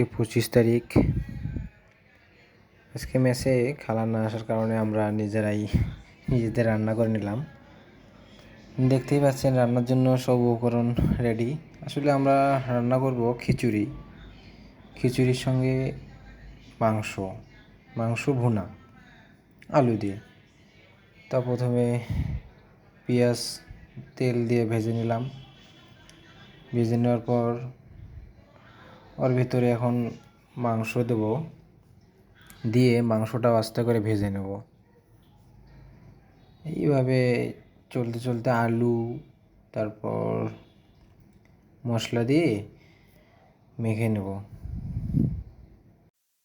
আজকে পঁচিশ তারিখ। আজকে মেসে খালা না আসার কারণে আমরা নিজেরাই নিজেদের রান্না করে নিলাম। দেখতেই পাচ্ছেন রান্নার জন্য সব উপকরণ রেডি আসলে আমরা রান্না করব খিচুড়ি। খিচুড়ির সঙ্গে মাংস মাংস ভুনা, আলু দিয়ে। তা প্রথমে পেঁয়াজ, তেল দিয়ে ভেজে নিলাম। ভেজে নেওয়ার পর ওর ভিতরে এখন মাংস দেব। দিয়ে মাংসটা আস্তে করে ভেজে নেব। এইভাবে চলতে চলতে আলু, তারপর মশলা দিয়ে মেখে নেব।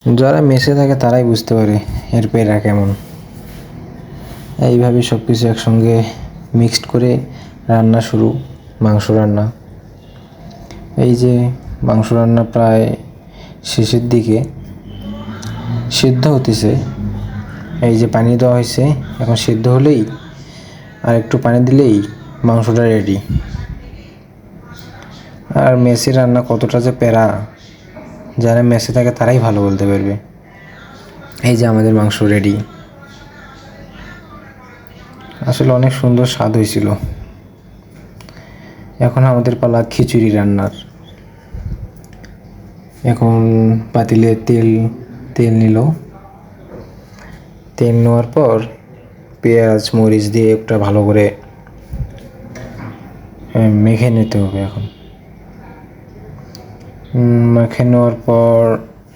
যারা মেসে থাকে তারাই বুঝতে পারে এর পেরা কেমন। এইভাবে সব কিছু একসঙ্গে মিক্সড করে রান্না শুরু, মাংস রান্না। এই যে মাংস রান্না প্রায় শেষের দিকে সিদ্ধ হতেছে। এই যে পানি দেওয়া হয়েছে, এখন সিদ্ধ হলেই আর একটু পানি দিলেই মাংসটা রেডি আর মেসি রান্না কতটা যে প্যারা, যারা মেসে থাকে তারাই ভালো বলতে পারবে। এই যে আমাদের মাংস রেডি আসলে অনেক সুন্দর স্বাদ হয়েছিল। এখন আমাদের পালা খিচুড়ি রান্নার। এখন পাতিলে তেল তেল নিল। তেল নেওয়ার পর পেঁয়াজ, মরিচ দিয়ে একটা ভালো করে মেখে নিতে হবে এখন। মেখে নেওয়ার পর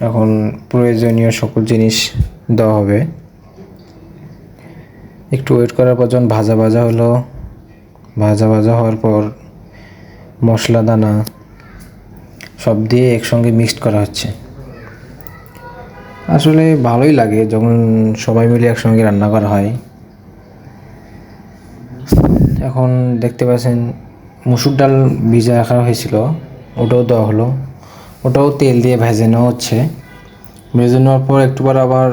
এখন প্রয়োজনীয় সকল জিনিস দেওয়া হবে। একটু ওয়েট করার পর যখন ভাজা ভাজা হলো, ভাজা ভাজা হওয়ার পর মশলা দানা সব দিয়ে একসঙ্গে মিক্সড করা হচ্ছে। আসলে ভালোই লাগে যখন সবাই মিলে একসঙ্গে রান্না করা হয়। এখন দেখতে পাচ্ছেন মুসুর ডাল ভিজে রাখা হয়েছিল, ওটাও দেওয়া হলো। ওটাও তেল দিয়ে ভেজে নেওয়া হচ্ছে। ভেজে নেওয়ার পর একটু পর আবার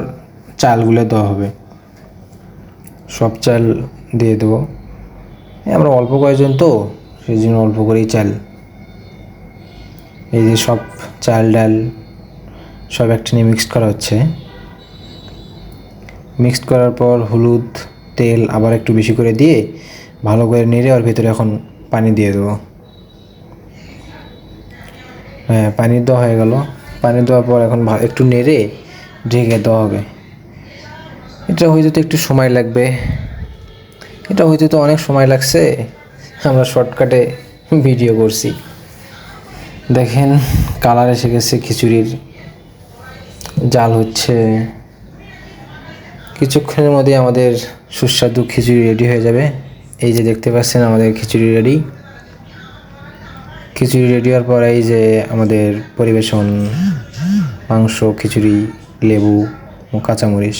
চালগুলো দেওয়া হবে। সব চাল দিয়ে দেবো। আমরা অল্প কয়েকজন তো, সেই জন্য অল্প করেই চাল এই যে সব চাল ডাল সব একটা নিয়ে মিক্সড করা হচ্ছে। মিক্সড করার পর হলুদ, তেল আবার একটু বেশি করে দিয়ে ভালো করে নেড়ে ওর ভিতরে এখন পানি দিয়ে দেবো। হ্যাঁ পানি দেওয়া হয়ে গেল। পানি দেওয়ার পর এখন একটু নেড়ে ঢেকে দেওয়া হবে। এটা হইতে তো একটু সময় লাগবে। এটা হইতে তো অনেক সময় লাগছে। আমরা শর্টকাটে ভিডিও করছি। দেখেন, কালার এসে গেছে, খিচুড়ির জাল হচ্ছে। কিছুক্ষণের মধ্যে আমাদের সুস্বাদু খিচুড়ি রেডি হয়ে যাবে। এই যে দেখতে পাচ্ছেন, আমাদের খিচুড়ি রেডি খিচুড়ি রেডি হওয়ার পর এই যে আমাদের পরিবেশন মাংস, খিচুড়ি, লেবু ও কাঁচামরিচ।